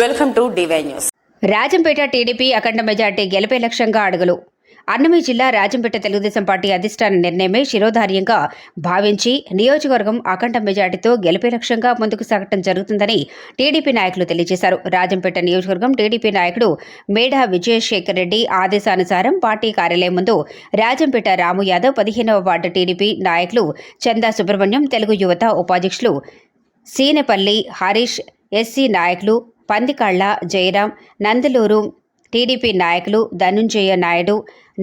Welcome to DY news. Rajampet TDP Akhanda majority గెలిపే లక్ష్యంగా అడుగులు. అన్నమయ్య జిల్లా రాజంపేట తెలుగుదేశం పార్టీ అధిష్టాన నిర్ణయమే శిరోధార్యంగా భావించి నియోజకవర్గం అఖండ మెజార్టీతో గెలిపే లక్ష్యంగా ముందుకు సాగటం జరుగుతుందని టీడీపీ నాయకులు తెలియజేశారు. రాజంపేట నియోజకవర్గం టీడీపీ నాయకుడు మేడా విజయశేఖర్ రెడ్డి ఆదేశానుసారం పార్టీ కార్యాలయం ముందు రాజంపేట రాము యాదవ్ పదిహేనవ వార్డు టీడీపీ నాయకులు చందా సుబ్రహ్మణ్యం తెలుగు యువత ఉపాధ్యక్షులు సీనపల్లి హరీష్ ఎస్సీ నాయకులు పందికళ్ళ జయరాం నందలూరు టీడీపీ నాయకులు ధనుంజయ నాయుడు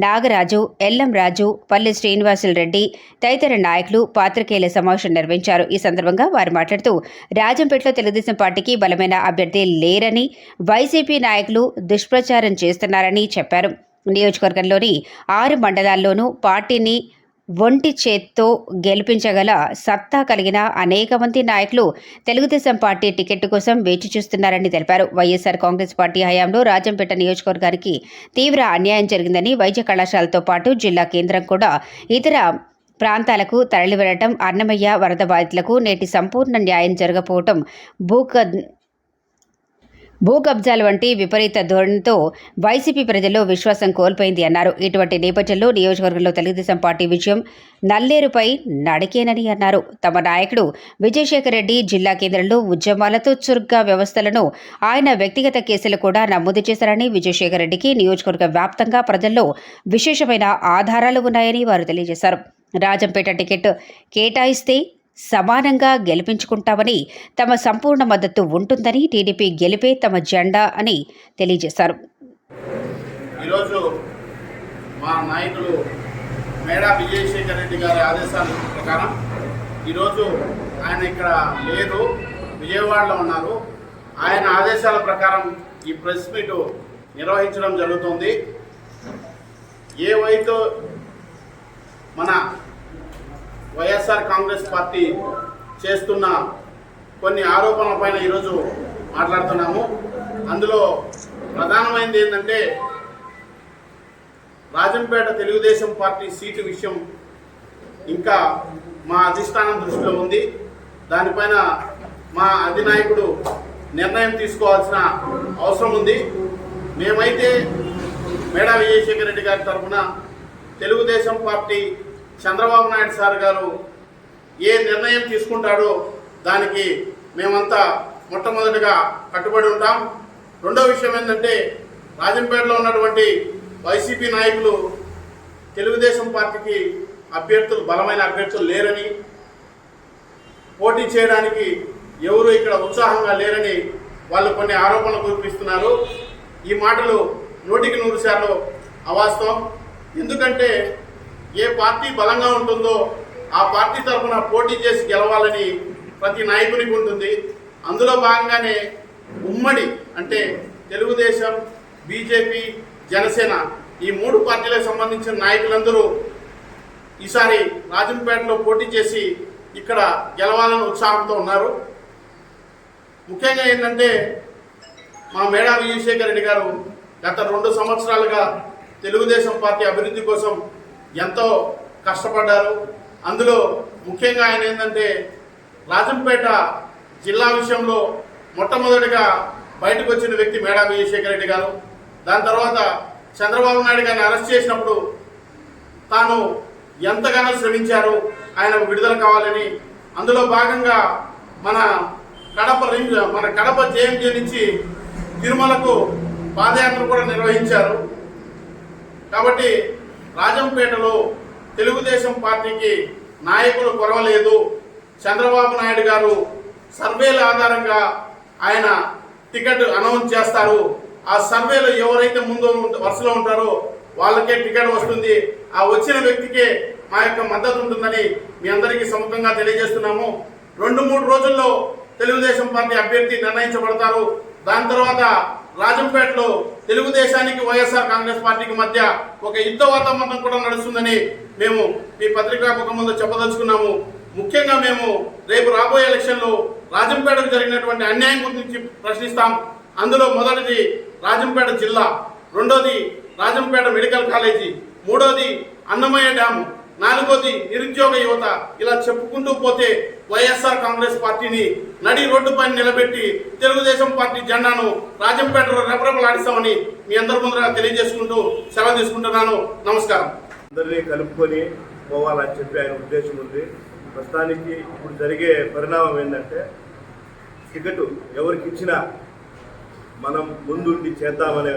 నాగరాజు ఎల్లం రాజు పల్లి శ్రీనివాసులు రెడ్డి తదితర నాయకులు పాత్రికేయుల సమావేశం నిర్వహించారు. ఈ సందర్భంగా వారు మాట్లాడుతూ రాజంపేటలో తెలుగుదేశం పార్టీకి బలమైన అభ్యర్థి లేరని వైసీపీ నాయకులు దుష్ప్రచారం చేస్తున్నారని చెప్పారు. నియోజకవర్గంలోని ఆరు మండలాల్లోనూ పార్టీని ఒంటి చేత్తో గెలిపించగల సత్తా కలిగిన అనేక మంది నాయకులు తెలుగుదేశం పార్టీ టికెట్ కోసం వేచి చూస్తున్నారని తెలిపారు. వైఎస్ఆర్ కాంగ్రెస్ పార్టీ హయాంలో రాజంపేట నియోజకవర్గానికి తీవ్ర అన్యాయం జరిగిందని వైద్య కళాశాలతో పాటు జిల్లా కేంద్రం కూడా ఇతర ప్రాంతాలకు తరలివెళ్ళటం అన్నమయ్య వరద బాధితులకు నేటి సంపూర్ణ న్యాయం జరగకపోవటం భూక భూ వంటి విపరీత ధోరణితో వైసీపీ ప్రజల్లో విశ్వాసం కోల్పోయింది అన్నారు. ఇటువంటి నేపథ్యంలో నియోజకవర్గంలో తెలుగుదేశం పార్టీ విజయం నల్లేరుపై నడికేనని అన్నారు. తమ నాయకుడు విజయశేఖర్ రెడ్డి జిల్లా కేంద్రంలో ఉద్యమాలతో చురుగ్గా వ్యవస్థలను ఆయన వ్యక్తిగత కేసులు కూడా నమోదు చేశారని విజయశేఖర్ రెడ్డికి నియోజకవర్గ వ్యాప్తంగా ప్రజల్లో విశేషమైన ఆధారాలు ఉన్నాయని వారు తెలియజేశారు. రాజంపేట టికెట్ కేటాయిస్తే సమానంగా గెలిపించుకుంటామని తమ సంపూర్ణ మద్దతు ఉంటుందని టీడీపీ గెలిపే తమ జెండా అని తెలియజేశారు. ఈరోజు మా నాయకులు మేడా విజయశేఖర్ రెడ్డి గారి ఆదేశాల ప్రకారం ఈరోజు ఆయన ఇక్కడ లేదు విజయవాడలో ఉన్నారు. ఆయన ఆదేశాల ప్రకారం ఈ ప్రెస్ మీట్ నిర్వహించడం జరుగుతుంది. ఏవైతే మన వైఎస్ఆర్ కాంగ్రెస్ పార్టీ చేస్తున్న కొన్ని ఆరోపణల పైన ఈరోజు మాట్లాడుతున్నాము. అందులో ప్రధానమైనది ఏంటంటే రాజంపేట తెలుగుదేశం పార్టీ సీటు విషయం ఇంకా మా అధిష్టానం దృష్టిలో ఉంది. దానిపైన మా అధినాయకుడు నిర్ణయం తీసుకోవాల్సిన అవసరం ఉంది. మేమైతే మేడా విజయశేఖర రెడ్డి గారి తరఫున తెలుగుదేశం పార్టీ చంద్రబాబు నాయుడు సార్ గారు ఏ నిర్ణయం తీసుకుంటాడో దానికి మేమంతా మొట్టమొదటిగా కట్టుబడి ఉంటాం. రెండో విషయం ఏంటంటే రాజంపేటలో ఉన్నటువంటి వైసీపీ నాయకులు తెలుగుదేశం పార్టీకి అభ్యర్థులు బలమైన అభ్యర్థులు లేరని పోటీ చేయడానికి ఎవరు ఇక్కడ ఉత్సాహంగా లేరని వాళ్ళు కొన్ని ఆరోపణలు కురిపిస్తున్నారు. ఈ మాటలు నూటికి నూరు శాతం అవాస్తవం. ఎందుకంటే ఏ పార్టీ బలంగా ఉంటుందో ఆ పార్టీ తరఫున పోటీ చేసి గెలవాలని ప్రతి నాయకునికి ఉంటుంది అందులో భాగంగానే ఉమ్మడి అంటే తెలుగుదేశం బీజేపీ జనసేన ఈ మూడు పార్టీలకు సంబంధించిన నాయకులందరూ ఈసారి రాజంపేటలో పోటీ చేసి ఇక్కడ గెలవాలని ఉత్సాహంతో ఉన్నారు. ముఖ్యంగా ఏంటంటే మా మేడా విజయశేఖర్ రెడ్డి గారు గత రెండు సంవత్సరాలుగా తెలుగుదేశం పార్టీ అభివృద్ధి కోసం ఎంతో కష్టపడ్డారు. అందులో ముఖ్యంగా ఆయన ఏంటంటే రాజంపేట జిల్లా విషయంలో మొట్టమొదటిగా బయటకు వచ్చిన వ్యక్తి మేడా విజయశేఖర రెడ్డి గారు. దాని తర్వాత చంద్రబాబు నాయుడు గారిని అరెస్ట్ చేసినప్పుడు తాను ఎంతగానో శ్రమించారు ఆయనకు విడుదల కావాలని. అందులో భాగంగా మన కడప మన కడప జేఎంజే నుంచి తిరుమలకు పాదయాత్ర కూడా నిర్వహించారు. కాబట్టి రాజంపేటలో తెలుగుదేశం పార్టీకి నాయకులు కొరవలేదు. చంద్రబాబు నాయుడు గారు సర్వేల ఆధారంగా ఆయన టికెట్ అనౌన్స్ చేస్తారు. ఆ సర్వేలో ఎవరైతే ముందు వరుసలో ఉంటారో వాళ్ళకే టికెట్ వస్తుంది. ఆ వచ్చిన వ్యక్తికే మా యొక్క మద్దతు ఉంటుందని మీ అందరికీ సముఖంగా తెలియజేస్తున్నాము. రెండు మూడు రోజుల్లో తెలుగుదేశం పార్టీ అభ్యర్థి నిర్ణయించబడతారు. దాని తర్వాత రాజంపేటలో తెలుగుదేశానికి వైఎస్ఆర్ కాంగ్రెస్ పార్టీకి మధ్య ఒక యుద్ధ వాతావరణం కూడా నడుస్తుందని మేము మీ పత్రికా ముఖం ముందు చెప్పదలుచుకున్నాము. ముఖ్యంగా మేము రేపు రాబోయే ఎలక్షన్లో రాజంపేటకు జరిగినటువంటి అన్యాయం గురించి ప్రశ్నిస్తాం. అందులో మొదటిది రాజంపేట జిల్లా రెండోది రాజంపేట మెడికల్ కాలేజీ మూడోది అన్నమయ్య డ్యాము నాలుగోది నిరుద్యోగ యువత. ఇలా చెప్పుకుంటూ పోతే వైఎస్ఆర్ కాంగ్రెస్ పార్టీని నడి రోడ్డు పైన నిలబెట్టి తెలుగుదేశం పార్టీ జెండాను రాజంపేటలో రెపరెపలాడిస్తామని మీ అందరి ముందర తెలియజేసుకుంటూ సెలవు తీసుకుంటున్నాను. నమస్కారం. అందరినీ కలుపుకొని పోవాలని చెప్పి ఆయన ఉద్దేశం ఉంది. ప్రస్తుతానికి ఇప్పుడు జరిగే పరిణామం ఏంటంటే టికెట్ ఎవరికి ఇచ్చినా మనం ముందుండి చేద్దామనే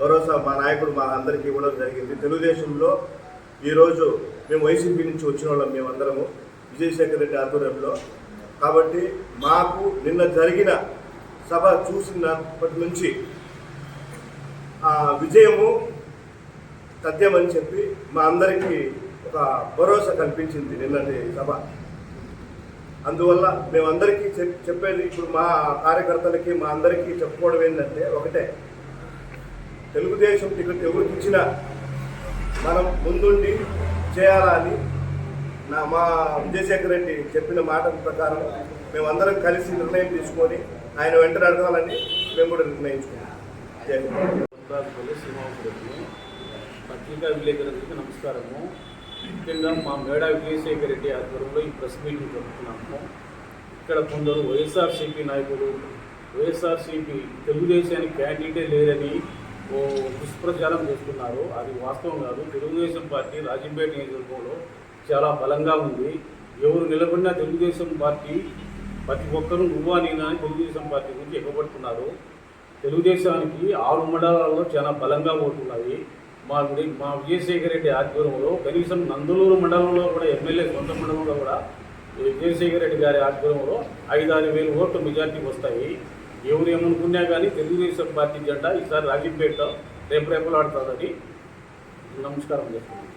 భరోసా మా నాయకుడు మా అందరికీ ఇవ్వడం జరిగింది. తెలుగుదేశంలో ఈరోజు మేము వైసీపీ నుంచి వచ్చిన వాళ్ళం మేమందరము విజయశేఖర రెడ్డి ఆధ్వర్యంలో. కాబట్టి మాకు నిన్న జరిగిన సభ చూసినప్పటి నుంచి ఆ విజయము తథ్యమని చెప్పి మా అందరికీ ఒక భరోసా కల్పించింది నిన్నటి సభ. అందువల్ల మేమందరికీ చె చెప్పేది ఇప్పుడు మా కార్యకర్తలకి మా అందరికీ చెప్పుకోవడం ఏంటంటే ఒకటే. తెలుగుదేశం టికెట్ ఎవరికి ఇచ్చినా మనం ముందుండి చేయాలని నా మా విజయశేఖర్ రెడ్డి చెప్పిన మాట ప్రకారం మేమందరం కలిసి నిర్ణయం తీసుకొని ఆయన వెంట నడవాలని మేము కూడా నిర్ణయించుకున్నాం. జై పత్రికా విలేకరులకు నమస్కారము. ముఖ్యంగా మా మేడ విజయశేఖర్ రెడ్డి ఆధ్వర్యంలో ఈ ప్రెస్ మీటింగ్ జరుపుతున్నాము. ఇక్కడ కొందరు వైఎస్ఆర్సీపీ నాయకులు వైఎస్ఆర్సీపీ తెలుగుదేశానికి క్యాండిడేటే లేదని ఓ దుష్ప్రచారం చేస్తున్నారు. అది వాస్తవం కాదు. తెలుగుదేశం పార్టీ రాజంపేట నియోజకవర్గంలో చాలా బలంగా ఉంది. ఎవరు నిలబడినా తెలుగుదేశం పార్టీ ప్రతి ఒక్కరూ నువ్వా నేనా అని తెలుగుదేశం పార్టీ గురించి ఎగబడుతున్నారు. తెలుగుదేశానికి ఆరు మండలాల్లో చాలా బలంగా పోతున్నాయి మా గుడి మా విజయశేఖర్ రెడ్డి ఆధ్వర్యంలో కనీసం నందులూరు మండలంలో కూడా ఎమ్మెల్యే సొంత మండలంలో కూడా విజయశేఖర్ రెడ్డి గారి ఆధ్వర్యంలో ఐదారు వేలు ఓట్లు మెజార్టీకి వస్తాయి. ఎవరు ఏమనుకున్నా కానీ తెలుగుదేశం పార్టీ జెండా ఈసారి రాజంపేట రేపు రేపలాడుతుందని నమస్కారం చేస్తున్నాను